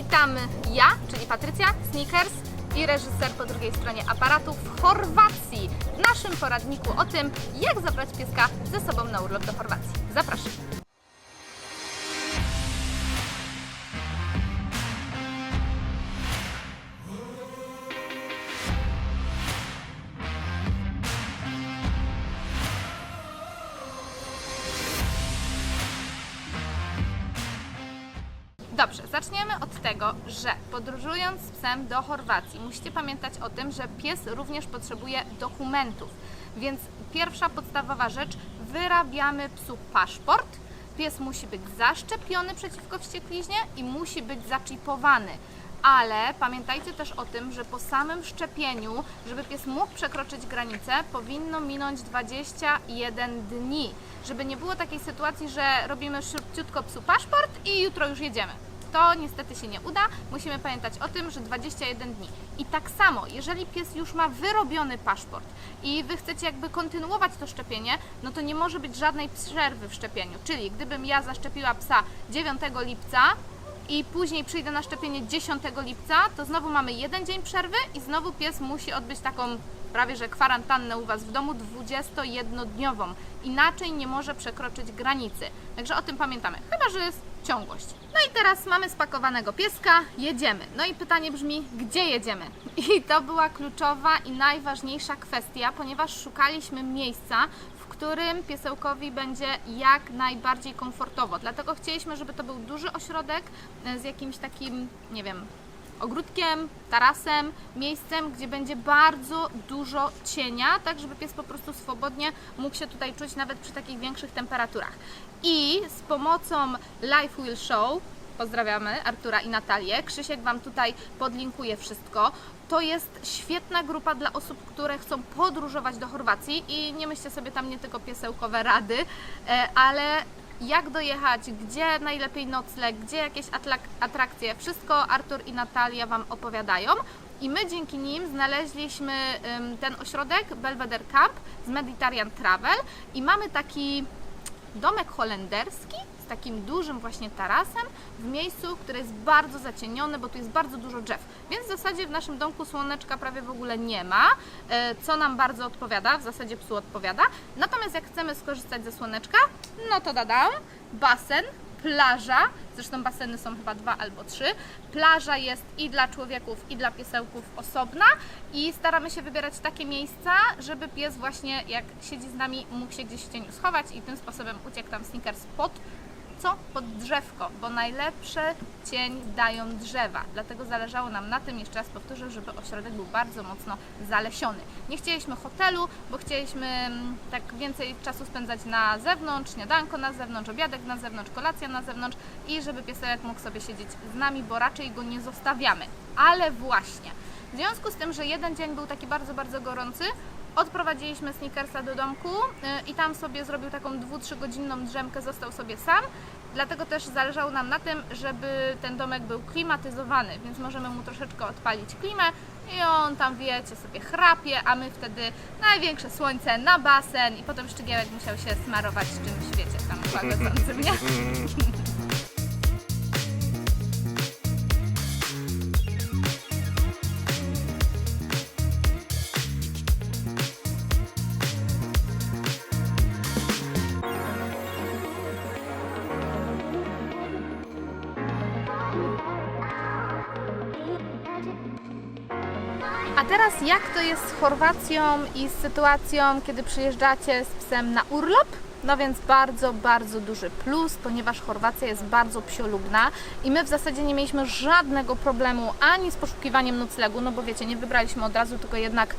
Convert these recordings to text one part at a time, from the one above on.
Witamy ja, czyli Patrycja Sneakers i reżyser po drugiej stronie aparatu w Chorwacji w naszym poradniku o tym, jak zabrać pieska ze sobą na urlop do Chorwacji. Zapraszam. Od tego, że podróżując z psem do Chorwacji, musicie pamiętać o tym, że pies również potrzebuje dokumentów. Więc pierwsza podstawowa rzecz, wyrabiamy psu paszport. Pies musi być zaszczepiony przeciwko wściekliźnie i musi być zaczipowany. Ale pamiętajcie też o tym, że po samym szczepieniu, żeby pies mógł przekroczyć granicę, powinno minąć 21 dni. Żeby nie było takiej sytuacji, że robimy szybciutko psu paszport i jutro już jedziemy. To niestety się nie uda. Musimy pamiętać o tym, że 21 dni. I tak samo, jeżeli pies już ma wyrobiony paszport i Wy chcecie jakby kontynuować to szczepienie, no to nie może być żadnej przerwy w szczepieniu. Czyli gdybym ja zaszczepiła psa 9 lipca, i później przyjdę na szczepienie 10 lipca, to znowu mamy jeden dzień przerwy i znowu pies musi odbyć taką prawie że kwarantannę u Was w domu 21-dniową. Inaczej nie może przekroczyć granicy. Także o tym pamiętamy, chyba że jest ciągłość. No i teraz mamy spakowanego pieska, jedziemy. No i pytanie brzmi, gdzie jedziemy? I to była kluczowa i najważniejsza kwestia, ponieważ szukaliśmy miejsca, w którym piesełkowi będzie jak najbardziej komfortowo. Dlatego chcieliśmy, żeby to był duży ośrodek e, z jakimś takim, nie wiem, ogródkiem, tarasem, miejscem, gdzie będzie bardzo dużo cienia, tak żeby pies po prostu swobodnie mógł się tutaj czuć nawet przy takich większych temperaturach. I z pomocą Life Will Show Pozdrawiamy Artura i Natalię. Krzysiek Wam tutaj podlinkuje wszystko. To jest świetna grupa dla osób, które chcą podróżować do Chorwacji i nie myślcie sobie tam nie tylko piesełkowe rady, e, ale jak dojechać, gdzie najlepiej nocleg, gdzie jakieś atrakcje. Wszystko Artur i Natalia Wam opowiadają. I my dzięki nim znaleźliśmy ten ośrodek Belvedere Camp z Mediterranean Travel i mamy taki domek holenderski takim dużym właśnie tarasem w miejscu, które jest bardzo zacienione, bo tu jest bardzo dużo drzew. Więc w zasadzie w naszym domku słoneczka prawie w ogóle nie ma, e, co nam bardzo odpowiada, w zasadzie psu odpowiada. Natomiast jak chcemy skorzystać ze słoneczka, no to dadam, basen, plaża, zresztą baseny są chyba dwa albo trzy. Plaża jest i dla człowieków, i dla piesełków osobna i staramy się wybierać takie miejsca, żeby pies właśnie jak siedzi z nami mógł się gdzieś w cieniu schować i tym sposobem uciekł tam sneakers pod co? Pod drzewko, bo najlepszy cień dają drzewa. Dlatego zależało nam na tym, jeszcze raz powtórzę, żeby ośrodek był bardzo mocno zalesiony. Nie chcieliśmy hotelu, bo chcieliśmy mm, tak więcej czasu spędzać na zewnątrz, śniadanko na zewnątrz, obiadek na zewnątrz, kolacja na zewnątrz i żeby piesek mógł sobie siedzieć z nami, bo raczej go nie zostawiamy. Ale właśnie, w związku z tym, że jeden dzień był taki bardzo, bardzo gorący, Odprowadziliśmy Snickersa do domku y, i tam sobie zrobił taką 2-3 godzinną drzemkę, został sobie sam. Dlatego też zależało nam na tym, żeby ten domek był klimatyzowany, więc możemy mu troszeczkę odpalić klimę i on tam, wiecie, sobie chrapie, a my wtedy największe słońce na basen i potem Szczygiełek musiał się smarować czymś, wiecie, tam łagodzącym, nie? A teraz jak to jest z Chorwacją i z sytuacją, kiedy przyjeżdżacie z psem na urlop? No więc bardzo, bardzo duży plus, ponieważ Chorwacja jest bardzo psiolubna i my w zasadzie nie mieliśmy żadnego problemu ani z poszukiwaniem noclegu, no bo wiecie, nie wybraliśmy od razu, tylko jednak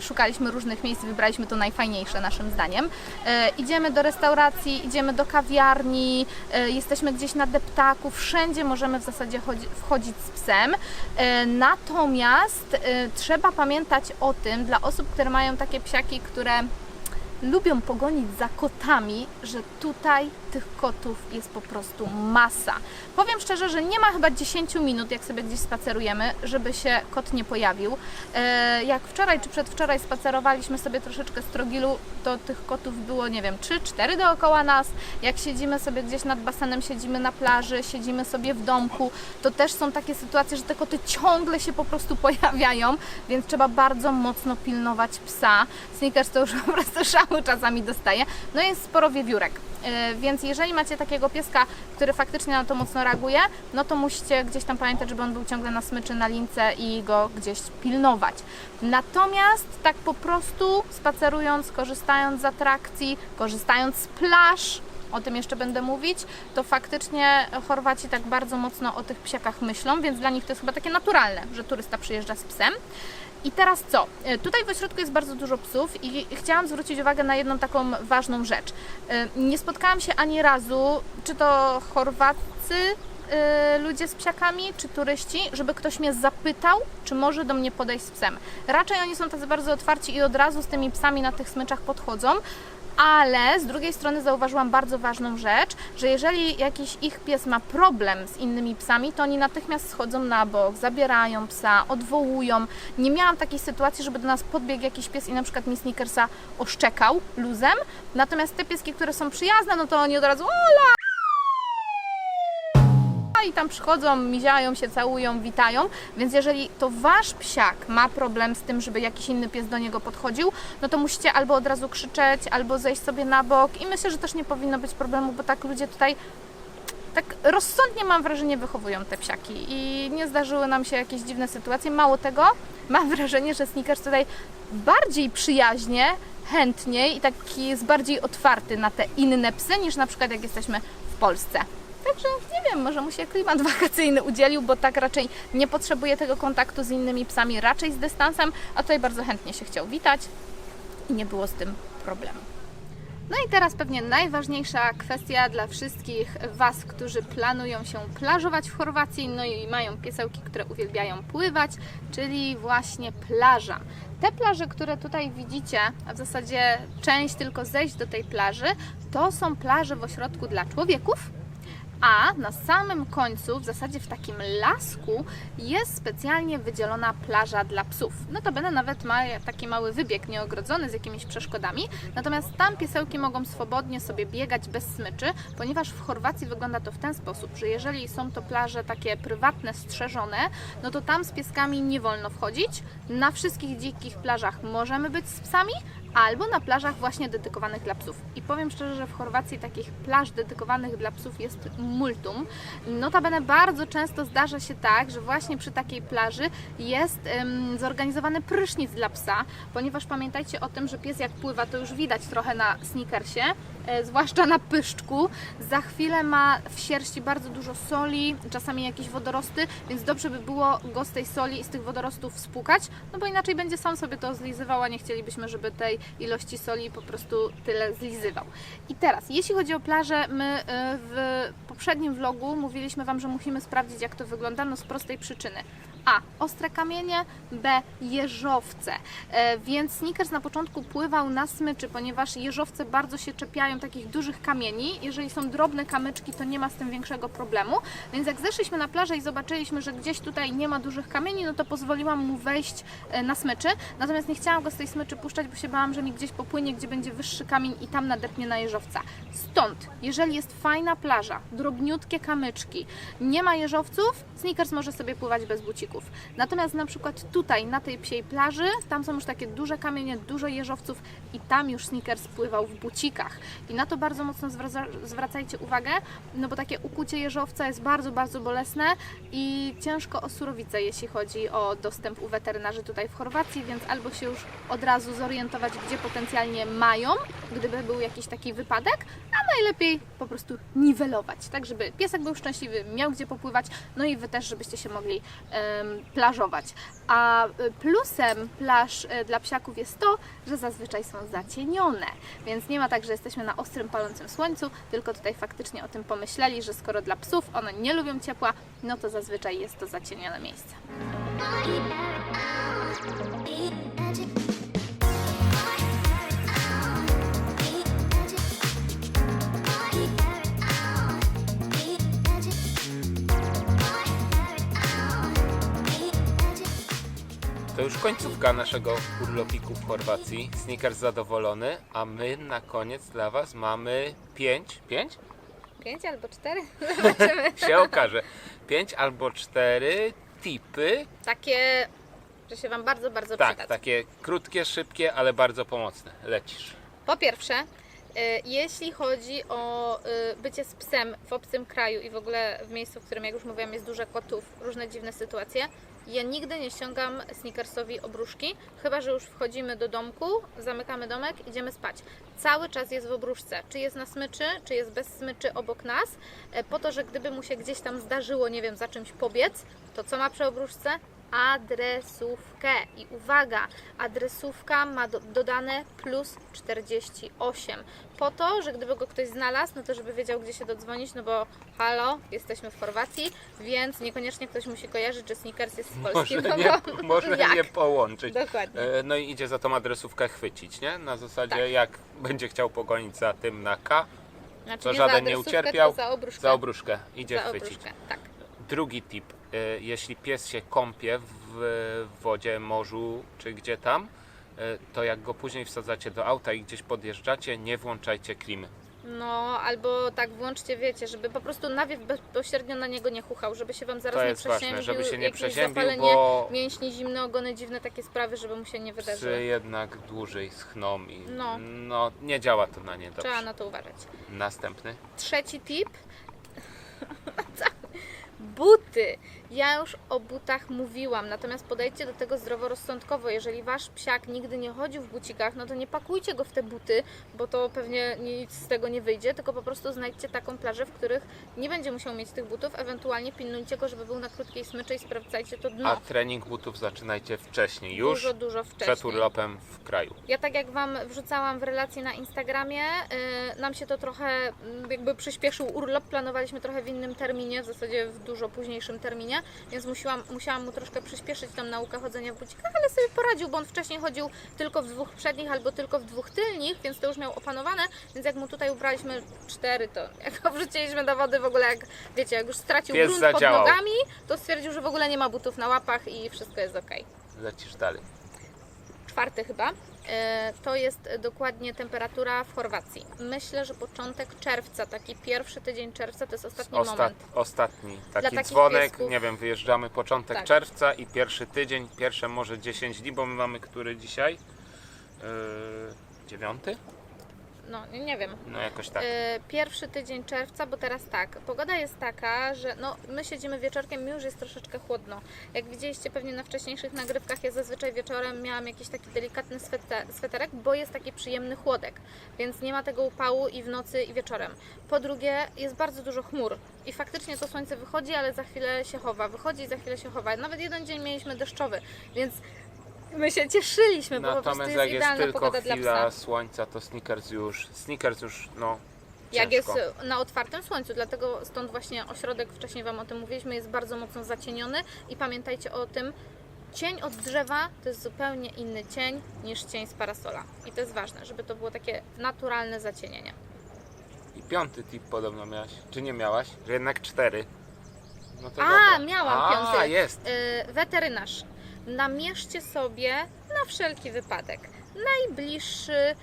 szukaliśmy różnych miejsc wybraliśmy to najfajniejsze naszym zdaniem. E, idziemy do restauracji, idziemy do kawiarni, e, jesteśmy gdzieś na deptaku, wszędzie możemy w zasadzie chodzi, wchodzić z psem. E, natomiast trzeba pamiętać o tym dla osób, które mają takie psiaki, które lubią pogonić za kotami, że tutaj tych kotów jest po prostu masa. Powiem szczerze, że nie ma chyba 10 minut, jak sobie gdzieś spacerujemy, żeby się kot nie pojawił. E, jak wczoraj czy przedwczoraj spacerowaliśmy sobie troszeczkę z Trogilu, to tych kotów było, nie wiem, 3-4 dookoła nas. Jak siedzimy sobie gdzieś nad basenem, siedzimy na plaży, siedzimy sobie w domku, to też są takie sytuacje, że te koty ciągle się po prostu pojawiają, więc trzeba bardzo mocno pilnować psa. Snickers to już po prostu szału czasami dostaje. No jest sporo wiewiórek. E, Jeżeli macie takiego pieska, który faktycznie na to mocno reaguje, no to musicie gdzieś tam pamiętać, żeby on był ciągle na smyczy, na lince i go gdzieś pilnować. Natomiast tak po prostu spacerując, korzystając z atrakcji, korzystając z plaż, o tym jeszcze będę mówić, to faktycznie Chorwaci tak bardzo mocno o tych psiakach myślą, więc dla nich to jest chyba takie naturalne, że turysta przyjeżdża z psem. I teraz co? E, Tutaj w ośrodku jest bardzo dużo psów i chciałam zwrócić uwagę na jedną taką ważną rzecz. E, Nie spotkałam się ani razu, czy to Chorwacy, e, ludzie z psiakami, czy turyści, żeby ktoś mnie zapytał, czy może do mnie podejść z psem. Raczej oni są tacy bardzo otwarci i od razu z tymi psami na tych smyczach podchodzą. Ale z drugiej strony zauważyłam bardzo ważną rzecz, że jeżeli jakiś ich pies ma problem z innymi psami, to oni natychmiast schodzą na bok, zabierają psa, odwołują. Nie miałam takiej sytuacji, żeby do nas podbiegł jakiś pies i na przykład mi Snickersa oszczekał luzem. Natomiast te pieski, które są przyjazne, no to oni od razu Ola! Tam przychodzą, miziają się, całują, witają. Więc jeżeli to wasz psiak ma problem z tym, żeby jakiś inny pies do niego podchodził, no to musicie albo od razu krzyczeć, albo zejść sobie na bok. I myślę, że też nie powinno być problemu, bo tak ludzie tutaj tak rozsądnie mam wrażenie wychowują te psiaki i nie zdarzyły nam się jakieś dziwne sytuacje. Mało tego, mam wrażenie, że Snickers tutaj bardziej przyjaźnie, chętniej i taki jest bardziej otwarty na te inne psy niż na przykład jak jesteśmy w Polsce. Także nie wiem, może mu się klimat wakacyjny udzielił, bo tak raczej nie potrzebuje tego kontaktu z innymi psami, raczej z dystansem, a tutaj bardzo chętnie się chciał witać i nie było z tym problemu. No i teraz pewnie najważniejsza kwestia dla wszystkich Was, którzy planują się plażować w Chorwacji, no i mają piesełki, które uwielbiają pływać, czyli właśnie plaża. Te plaże, które tutaj widzicie, a w zasadzie część tylko zejść do tej plaży, to są plaże w ośrodku dla człowieków, a na samym końcu, w zasadzie w takim lasku, jest specjalnie wydzielona plaża dla psów. Notabene nawet ma taki mały wybieg nieogrodzony z jakimiś przeszkodami, natomiast tam piesełki mogą swobodnie sobie biegać bez smyczy, ponieważ w Chorwacji wygląda to w ten sposób, że jeżeli są to plaże takie prywatne, strzeżone, no to tam z pieskami nie wolno wchodzić. Na wszystkich dzikich plażach możemy być z psami, albo na plażach właśnie dedykowanych dla psów. I powiem szczerze, że w Chorwacji takich plaż dedykowanych dla psów jest multum. Notabene bardzo często zdarza się tak, że właśnie przy takiej plaży jest em, zorganizowany prysznic dla psa, ponieważ pamiętajcie o tym, że pies jak pływa, to już widać trochę na sneakersie, zwłaszcza na pyszczku. Za chwilę ma w sierści bardzo dużo soli, czasami jakieś wodorosty, więc dobrze by było go z tej soli i z tych wodorostów spłukać, no bo inaczej będzie sam sobie to zlizywał, a nie chcielibyśmy, żeby tej ilości soli po prostu tyle zlizywał. I teraz, jeśli chodzi o plażę, my e, w poprzednim vlogu mówiliśmy Wam, że musimy sprawdzić, jak to wygląda, no z prostej przyczyny. A. Ostre kamienie, B. Jeżowce. E, więc Snickers na początku pływał na smyczy, ponieważ jeżowce bardzo się czepiają takich dużych kamieni. Jeżeli są drobne kamyczki, to nie ma z tym większego problemu. Więc jak zeszliśmy na plażę i zobaczyliśmy, że gdzieś tutaj nie ma dużych kamieni, no to pozwoliłam mu wejść e, na smyczy. Natomiast nie chciałam go z tej smyczy puszczać, bo się bałam, że mi gdzieś popłynie, gdzie będzie wyższy kamień i tam nadepnie na jeżowca. Stąd, jeżeli jest fajna plaża, drobniutkie kamyczki, nie ma jeżowców, Snickers może sobie pływać bez Natomiast na przykład tutaj, na tej psiej plaży, tam są już takie duże kamienie, dużo jeżowców i tam już Snickers pływał w bucikach. I na to bardzo mocno zwraca, zwracajcie uwagę, no bo takie ukucie jeżowca jest bardzo, bardzo bolesne i ciężko o surowicę, jeśli chodzi o dostęp u weterynarzy tutaj w Chorwacji, więc albo się już od razu zorientować, gdzie potencjalnie mają, gdyby był jakiś taki wypadek, a najlepiej po prostu niwelować, tak żeby piesek był szczęśliwy, miał gdzie popływać, no i Wy też, żebyście się mogli em, plażować. A y, plusem plaż y, dla psiaków jest to, że zazwyczaj są zacienione, więc nie ma tak, że jesteśmy na ostrym, palącym słońcu, tylko tutaj faktycznie o tym pomyśleli, że skoro dla psów one nie lubią ciepła, no to zazwyczaj jest to zacienione miejsce. To już końcówka naszego urlopiku w Chorwacji. Snickers zadowolony, a my na koniec dla Was mamy 5, 5? Pięć albo cztery? Zobaczymy. Się okaże. 5 albo 4 tipy. Takie, że się Wam bardzo, bardzo Tak, przydadzą. takie krótkie, szybkie, ale bardzo pomocne. Lecisz. Po pierwsze, y, jeśli chodzi o y, bycie z psem w obcym kraju i w ogóle w miejscu, w którym, jak już mówiłam, jest dużo kotów, różne dziwne sytuacje, ja nigdy nie ściągam Snickersowi obruszki, chyba że już wchodzimy do domku, zamykamy domek, idziemy spać. Cały czas jest w obruszce, czy jest na smyczy, czy jest bez smyczy obok nas, e, po to, że gdyby mu się gdzieś tam zdarzyło, nie wiem, za czymś pobiec, to co ma przy obruszce? Adresówkę. I uwaga, adresówka ma do, dodane plus 48. Po to, że gdyby go ktoś znalazł, no to żeby wiedział, gdzie się dodzwonić, no bo halo, jesteśmy w Chorwacji, więc niekoniecznie ktoś musi kojarzyć, że Snickers jest z Polski. Może no nie, bo może nie połączyć. Dokładnie. E, No i idzie za tą adresówkę chwycić, nie? Na zasadzie Tak. jak będzie chciał pogonić za tym na K, Znaczy to żaden nie ucierpiał. Za obruszkę. za obruszkę idzie Za chwycić. obruszkę, tak. Drugi tip. E, Jeśli pies się kąpie w wodzie, morzu czy gdzie tam, e, to jak go później wsadzacie do auta i gdzieś podjeżdżacie, nie włączajcie klimy. No, albo tak włączcie, wiecie, żeby po prostu nawiew bezpośrednio na niego nie chuchał, żeby się Wam zaraz To nie jest ważne, przeziębił, żeby się nie przeziębił, bo mięśni, zimne ogony, dziwne takie sprawy, żeby mu się nie wydarzyły. psy jednak dłużej schną i No. no, nie działa to na nie Trzeba dobrze. na to uważać. Następny. Trzeci tip. Buty. Ja już o butach mówiłam, natomiast podejdźcie do tego zdroworozsądkowo. Jeżeli wasz psiak nigdy nie chodził w bucikach, no to nie pakujcie go w te buty, bo to pewnie nic z tego nie wyjdzie, tylko po prostu znajdźcie taką plażę, w których nie będzie musiał mieć tych butów, ewentualnie pilnujcie go, żeby był na krótkiej smyczy i sprawdzajcie to dno. A trening butów zaczynajcie wcześniej, już dużo, dużo wcześniej. przed urlopem w kraju. Ja tak jak Wam wrzucałam w relacji na Instagramie, y, nam się to trochę mm, jakby przyspieszył urlop, planowaliśmy trochę w innym terminie, w zasadzie w dużo późniejszym terminie, więc musiałam, musiałam mu troszkę przyspieszyć tą naukę chodzenia w bucikach, ale sobie poradził, bo on wcześniej chodził tylko w dwóch przednich albo tylko w dwóch tylnych, więc to już miał opanowane, więc jak mu tutaj ubraliśmy cztery, to jak go wrzuciliśmy do wody w ogóle, jak wiecie, jak już stracił Pies grunt zadziałał. pod nogami, to stwierdził, że w ogóle nie ma butów na łapach i wszystko jest ok Lecisz dalej. czwarty chyba, to jest dokładnie temperatura w Chorwacji. Myślę, że początek czerwca, taki pierwszy tydzień czerwca to jest ostatni Ostat, moment. ostatni taki dzwonek, piesków. nie wiem, wyjeżdżamy początek Tak. czerwca i pierwszy tydzień, pierwsze może 10 dni, bo my mamy który dzisiaj? Yy, dziewiąty? No, nie wiem. No jakoś tak. E, Pierwszy tydzień czerwca, bo teraz tak, pogoda jest taka, że no, my siedzimy wieczorkiem, mi już jest troszeczkę chłodno. Jak widzieliście pewnie na wcześniejszych nagrywkach, ja zazwyczaj wieczorem miałam jakiś taki delikatny swete, sweterek, bo jest taki przyjemny chłodek, więc nie ma tego upału i w nocy i wieczorem. Po drugie, jest bardzo dużo chmur i faktycznie to słońce wychodzi, ale za chwilę się chowa, wychodzi i za chwilę się chowa. Nawet jeden dzień mieliśmy deszczowy, więc my się cieszyliśmy, bo po prostu Natomiast jest jak jest idealna tylko pogoda dla chwila psa. słońca, to Snickers już, Snickers już, no Jak jest ciężko. na otwartym słońcu, dlatego stąd właśnie ośrodek, wcześniej Wam o tym mówiliśmy, jest bardzo mocno zacieniony i pamiętajcie o tym, cień od drzewa to jest zupełnie inny cień niż cień z parasola. I to jest ważne, żeby to było takie naturalne zacienienie. I piąty tip podobno miałaś, czy nie miałaś? Że jednak cztery. No to A, dobra. miałam A, piąty. jest. Yy, weterynarz. Namierzcie sobie na wszelki wypadek. Najbliższy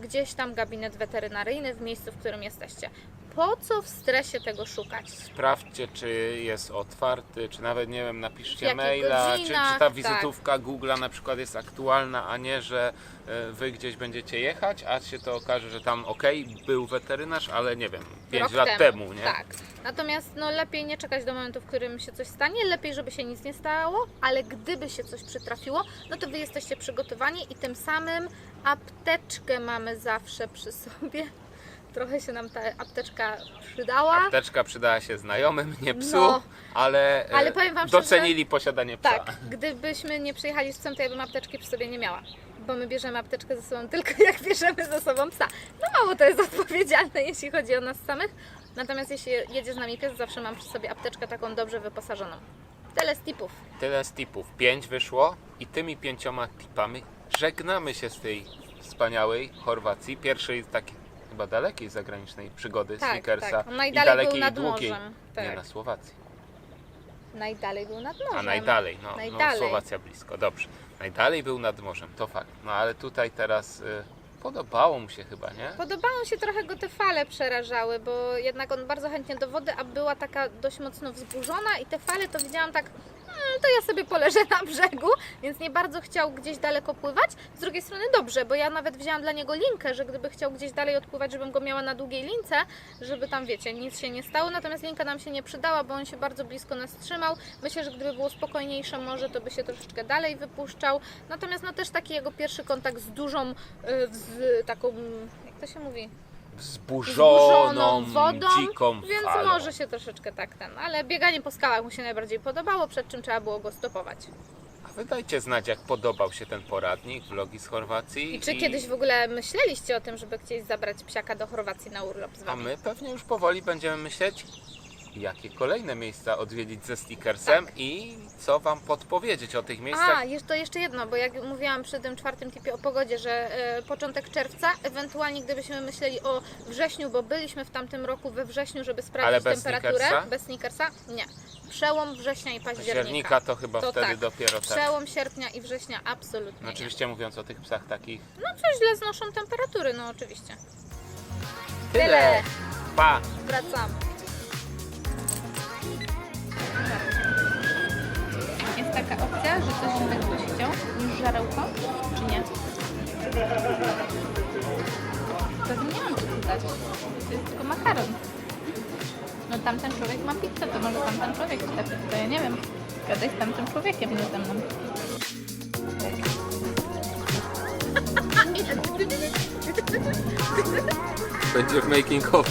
gdzieś tam gabinet weterynaryjny w miejscu, w którym jesteście. Po co w stresie tego szukać? Sprawdźcie, czy jest otwarty, czy nawet, nie wiem, napiszcie maila, czy, czy ta tak. wizytówka Google'a na przykład jest aktualna, a nie, że e, wy gdzieś będziecie jechać, a się to okaże, że tam ok, był weterynarz, ale nie wiem, 5 Rok lat temu, nie? Tak. Natomiast no, lepiej nie czekać do momentu, w którym się coś stanie, lepiej, żeby się nic nie stało, ale gdyby się coś przytrafiło, no to wy jesteście przygotowani i tym samym apteczkę mamy zawsze przy sobie. Trochę się nam ta apteczka przydała. Apteczka przydała się znajomym, nie psu, No. ale, e, Ale powiem wam docenili posiadanie psa. Tak, gdybyśmy nie przyjechali z psem, to ja bym apteczki przy sobie nie miała. Bo my bierzemy apteczkę ze sobą tylko jak bierzemy ze sobą psa. No mało to jest odpowiedzialne, jeśli chodzi o nas samych. Natomiast jeśli jedzie z nami pies, zawsze mam przy sobie apteczkę taką dobrze wyposażoną. Tyle z tipów. Tyle z tipów. Pięć wyszło i tymi pięcioma tipami żegnamy się z tej wspaniałej Chorwacji. Pierwszej takiej chyba dalekiej zagranicznej przygody Tak, Snickersa tak. On i najdalej dalekiej był nad i długiej. morzem. Nie Tak. na Słowacji. Najdalej był nad morzem. A najdalej, no, no Najdalej. Słowacja blisko. Dobrze. Najdalej był nad morzem, to fakt. No ale tutaj teraz y, podobało mu się chyba, nie? Podobało się trochę go te fale przerażały, bo jednak on bardzo chętnie do wody, a była taka dość mocno wzburzona i te fale to widziałam tak, "Mm, to ja sobie poleżę na brzegu, więc nie bardzo chciał gdzieś daleko pływać. Z drugiej strony dobrze, bo ja nawet wzięłam dla niego linkę, że gdyby chciał gdzieś dalej odpływać, żebym go miała na długiej lince, żeby tam, wiecie, nic się nie stało, natomiast linka nam się nie przydała, bo on się bardzo blisko nas trzymał. Myślę, że gdyby było spokojniejsze morze, to by się troszeczkę dalej wypuszczał. Natomiast no też taki jego pierwszy kontakt z dużą, y, z taką, jak to się mówi? Wzburzoną, wodą, dziką Więc falą. może się troszeczkę tak ten, ale bieganie po skałach mu się najbardziej podobało, przed czym trzeba było go stopować. A wy dajcie znać, jak podobał się ten poradnik, vlogi z Chorwacji. I czy kiedyś w ogóle myśleliście o tym, żeby gdzieś zabrać psiaka do Chorwacji na urlop z A wami? my pewnie już powoli będziemy myśleć, jakie kolejne miejsca odwiedzić ze stickersem i co wam podpowiedzieć o tych miejscach. A, jeszcze, to jeszcze jedno, bo jak mówiłam przy tym czwartym tipie o pogodzie, że e, początek czerwca, ewentualnie gdybyśmy myśleli o wrześniu, bo byliśmy w tamtym roku we wrześniu, żeby sprawdzić bez temperaturę. Bez sneakersa? Nie. Przełom września i października. Października to chyba To wtedy tak. dopiero tak. Przełom sierpnia i września absolutnie No nie. oczywiście mówiąc o tych psach takich. No co źle znoszą temperatury, no oczywiście. Tyle! Tyle. Pa! Wracamy. Taka opcja, że coś innego byś chciał niż żarełko, czy nie? Pewnie nie mam co dać. To jest tylko makaron. No tamten człowiek ma pizzę, to może tamten człowiek chce pizzę, ja nie wiem. Gadaj z tamtym człowiekiem, nie ze mną. Będzie w making of.